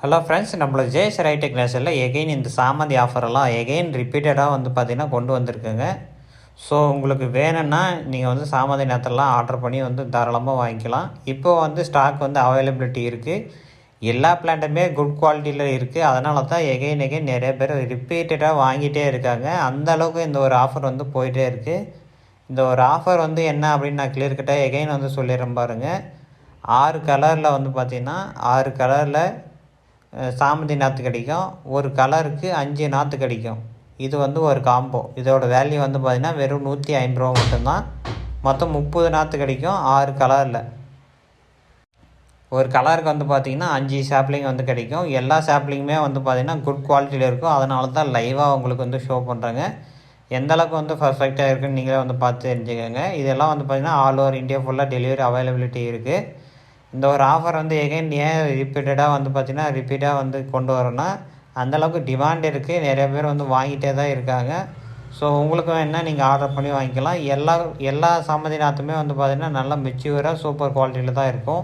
Hello friends நம்மளோட JS ரைடெக் நேஷனில் எகெயின் இந்த சாமந்தி ஆஃபரெல்லாம் எகெயின் ரிப்பீட்டடாக வந்து பார்த்திங்கன்னா கொண்டு வந்திருக்குங்க. ஸோ உங்களுக்கு வேணும்னா நீங்கள் வந்து சாமந்தி நேரத்தெல்லாம் ஆர்டர் பண்ணி வந்து தாராளமாக வாங்கிக்கலாம். இப்போ வந்து ஸ்டாக் வந்து அவைலபிலிட்டி இருக்குது எல்லா பிளான்ட்டுமே குட் குவாலிட்டியில் இருக்குது அதனால தான் எகெயின் எகெயின் நிறைய பேர் ரிப்பீட்டடாக வாங்கிட்டே இருக்காங்க. அந்த அளவுக்கு இந்த ஒரு ஆஃபர் வந்து போயிட்டே இருக்குது இந்த ஒரு ஆஃபர் வந்து என்ன அப்படின்னு நான் கிளியர் கட்டாக எகெயின் வந்து சொல்லிடுறேன் பாருங்கள் ஆறு கலரில் வந்து பார்த்திங்கன்னா ஆறு கலரில் சாமந்தி நாற்று கிடைக்கும். ஒரு கலருக்கு அஞ்சு நாற்று கிடைக்கும். இது வந்து ஒரு காம்போ இதோட வேல்யூ வந்து பார்த்திங்கன்னா வெறும் நூற்றி ஐம்பது ரூபா மட்டும்தான். மொத்தம் முப்பது நாற்று கிடைக்கும். ஆறு கலரில். ஒரு கலருக்கு வந்து பார்த்திங்கன்னா அஞ்சு சாப்ளிங் வந்து கிடைக்கும். எல்லா சாப்ளிங்குமே வந்து பார்த்திங்கன்னா குட் குவாலிட்டியில் இருக்கும். அதனால தான் லைவாக உங்களுக்கு வந்து ஷோ பண்ணுறாங்க எந்த அளவுக்கு வந்து பர்ஃபெக்டாக இருக்குன்னு நீங்களே வந்து பார்த்து தெரிஞ்சுக்கோங்க. இதெல்லாம் வந்து பார்த்திங்கன்னா ஆல் ஓவர் இந்தியா ஃபுல்லாக டெலிவரி அவைலபிலிட்டி இருக்குது இந்த ஒரு ஆஃபர் வந்து எகைன் ஏன் ரிப்பீட்டடாக வந்து பார்த்திங்கன்னா ரிப்பீட்டாக வந்து கொண்டு வரோன்னா அந்தளவுக்கு டிமாண்ட் இருக்குது நிறைய பேர் வந்து வாங்கிட்டே தான் இருக்காங்க. ஸோ உங்களுக்கு வேணால் நீங்கள் ஆர்டர் பண்ணி வாங்கிக்கலாம். எல்லா எல்லா சம்மதி நாற்றுமே வந்து பார்த்திங்கன்னா நல்லா மெச்சூராக சூப்பர் குவாலிட்டியில் தான் இருக்கும்.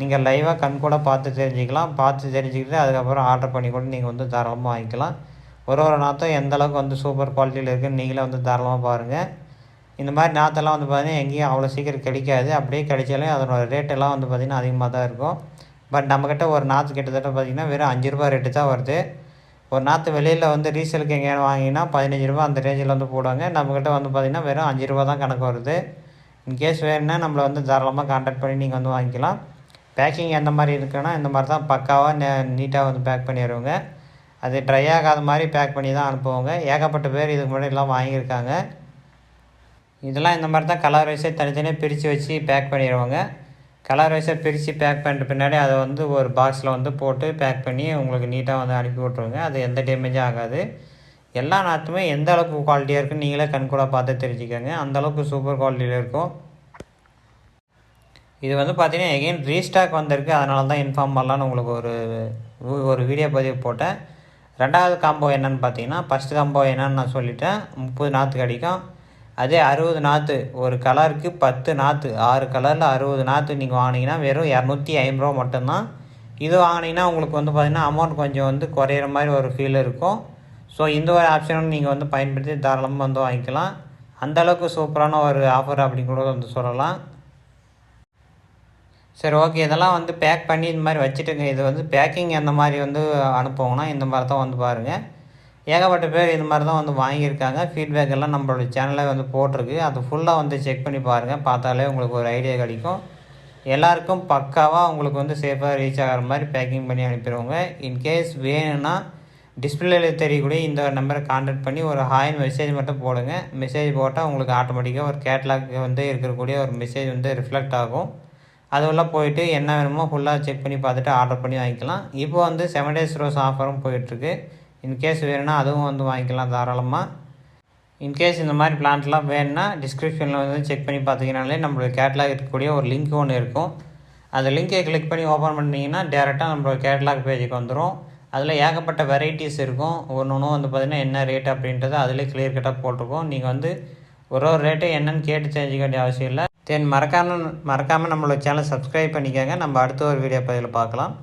நீங்கள் லைவாக கண் கூட பார்த்து தெரிஞ்சுக்கலாம். பார்த்து தெரிஞ்சுக்கிட்டு அதுக்கப்புறம் ஆர்டர் பண்ணி கூட நீங்கள் வந்து தாராளமாக வாங்கிக்கலாம். ஒரு ஒரு நாற்றும் எந்த அளவுக்கு வந்து சூப்பர் குவாலிட்டியில் இருக்குதுன்னு நீங்களே வந்து தாராளமாக பாருங்கள் இந்த மாதிரி நாற்றெல்லாம் வந்து பார்த்திங்கன்னா எங்கேயும் அவ்வளோ சீக்கிரம் கிடைக்காது. அப்படியே கிடைச்சாலும் அதனோட ரேட்டெல்லாம் வந்து பார்த்திங்கன்னா அதிகமாக தான் இருக்கும். பட் நம்மக்கிட்ட ஒரு நாற்று கிட்டத்தட்ட பார்த்திங்கன்னா வெறும் அஞ்சு ரூபா ரேட்டு தான் வருது. ஒரு நாற்று வெளியில் வந்து ரீசேலுக்கு எங்கேயாவது வாங்கினா பதினஞ்சு ரூபா அந்த ரேஞ்சில் வந்து போடுவாங்க. நம்மக்கிட்ட வந்து பார்த்திங்கன்னா வெறும் அஞ்சு ரூபா தான் கணக்கு வருது. இன்கேஸ் வேணும்னா நம்மளை வந்து தாராளமாக கான்டாக்ட் பண்ணி நீங்கள் வந்து வாங்கிக்கலாம். பேக்கிங் எந்த மாதிரி இருக்குன்னா இந்த மாதிரி தான் பக்காவாக நீட்டாக வந்து பேக் பண்ணிடுவோங்க. அது ட்ரை ஆகாத மாதிரி பேக் பண்ணி தான் அனுப்புவோங்க. ஏகப்பட்ட பேர் இதுக்கு முன்னாடி எல்லாம் வாங்கியிருக்காங்க. இதெல்லாம் இந்த மாதிரி தான் கலர் வைஸே தனித்தனியாக பிரித்து வச்சு பேக் பண்ணிடுவாங்க கலர் வைஸாக பிரித்து பேக் பண்ணிட்ட பின்னாடி அதை வந்து ஒரு பாக்ஸில் வந்து போட்டு பேக் பண்ணி உங்களுக்கு நீட்டாக வந்து அனுப்பி விட்ருங்க அது எந்த டேமேஜும் ஆகாது. எல்லா நாற்றுமே எந்த அளவுக்கு குவாலிட்டியாக இருக்குன்னு நீங்களே கண் கூட பார்த்து தெரிஞ்சுக்கோங்க. அந்தளவுக்கு சூப்பர் குவாலிட்டியில் இருக்கும். இது வந்து பார்த்தீங்கன்னா எகெயின் ரீஸ்டாக் வந்திருக்கு. அதனால தான் இன்ஃபார்ம் பண்ணலான்னு உங்களுக்கு ஒரு ஒரு வீடியோ பதிவு போட்டேன். ரெண்டாவது காம்போ என்னென்னு பார்த்தீங்கன்னா ஃபஸ்ட்டு காம்போ என்னன்னு நான் சொல்லிட்டேன். முப்பது நாற்று கிடைக்கும் அதே அறுபது நாற்று ஒரு கலருக்கு பத்து நாற்று ஆறு கலரில் அறுபது நாற்று நீங்கள் வாங்கினீங்கன்னா வெறும் இரநூத்தி ஐம்பது ரூபா மட்டும்தான். இது வாங்கினீங்கன்னா உங்களுக்கு வந்து பார்த்திங்கன்னா அமௌண்ட் கொஞ்சம் வந்து குறையிற மாதிரி ஒரு ஃபீல் இருக்கும். ஸோ இந்த ஒரு ஆப்ஷனும் நீங்கள் வந்து பயன்படுத்தி தாராளமாக வந்து வாங்கிக்கலாம். அந்தளவுக்கு சூப்பரான ஒரு ஆஃபர் அப்படின்னு கூட வந்து சொல்லலாம். சரி ஓகே இதெல்லாம் வந்து பேக் பண்ணி இந்த மாதிரி வச்சுட்டுங்க. இது வந்து பேக்கிங் எந்த மாதிரி வந்து அனுப்புவோங்கன்னா இந்த மாதிரி தான் வந்து பாருங்கள் ஏகப்பட்ட பேர் இந்த மாதிரி தான் வந்து வாங்கியிருக்காங்க. ஃபீட்பேக் எல்லாம் நம்மளோட சேனலில் வந்து போட்டிருக்கு. அது ஃபுல்லாக வந்து செக் பண்ணி பாருங்கள் பார்த்தாலே உங்களுக்கு ஒரு ஐடியா கிடைக்கும். எல்லாருக்கும் பக்காவாக உங்களுக்கு வந்து சேஃபாக ரீச் ஆகிற மாதிரி பேக்கிங் பண்ணி அனுப்பிடுவோங்க. இன்கேஸ் வேணும்னா டிஸ்பிளேல தெரியக்கூடிய இந்த நம்பரை கான்டாக்ட் பண்ணி ஒரு ஹாயின் மெசேஜ் மட்டும் போடுங்க. மெசேஜ் போட்டால் உங்களுக்கு ஆட்டோமேட்டிக்காக ஒரு கேட்லாக் வந்து இருக்கக்கூடிய ஒரு மெசேஜ் வந்து ரிஃப்ளெக்ட் ஆகும். அதுவெல்லாம் போயிட்டு என்ன வேணுமோ ஃபுல்லாக செக் பண்ணி பார்த்துட்டு ஆர்டர் பண்ணி வாங்கிக்கலாம். இப்போ வந்து செவன் டேஸ் ரோஸ் ஆஃபரும் போயிட்டுருக்கு. இன்கேஸ் வேணும்னா அதுவும் வந்து வாங்கிக்கலாம் தாராளமாக இன்கேஸ் இந்த மாதிரி பிளான்ட்லாம் வேணும்னா டிஸ்கிரிப்ஷனில் வந்து செக் பண்ணி பார்த்தீங்கனாலே நம்மளுடைய கேட்லாக் இருக்கக்கூடிய ஒரு லிங்க் ஒன்று இருக்கும். அந்த லிங்கை கிளிக் பண்ணி ஓப்பன் பண்ணிங்கன்னா டேரெக்டாக நம்மளோட கேட்லாக் பேஜுக்கு வந்துடும் அதில் ஏகப்பட்ட வெரைட்டிஸ் இருக்கும். ஒன்று ஒன்றும் வந்து பார்த்திங்கன்னா என்ன ரேட் அப்படின்றது அதிலே கிளியர் கட்டாக போட்டிருக்கோம். நீங்கள் வந்து ஒரு ஒரு ரேட்டு என்னென்னு கேட்டு தெரிஞ்சிக்க வேண்டிய அவசியம் இல்லை. தென் மறக்காமல் மறக்காமல் நம்மளோட சேனல் சப்ஸ்கிரைப் பண்ணிக்கோங்க. நம்ம அடுத்த ஒரு வீடியோ பதிவில் பார்க்கலாம்.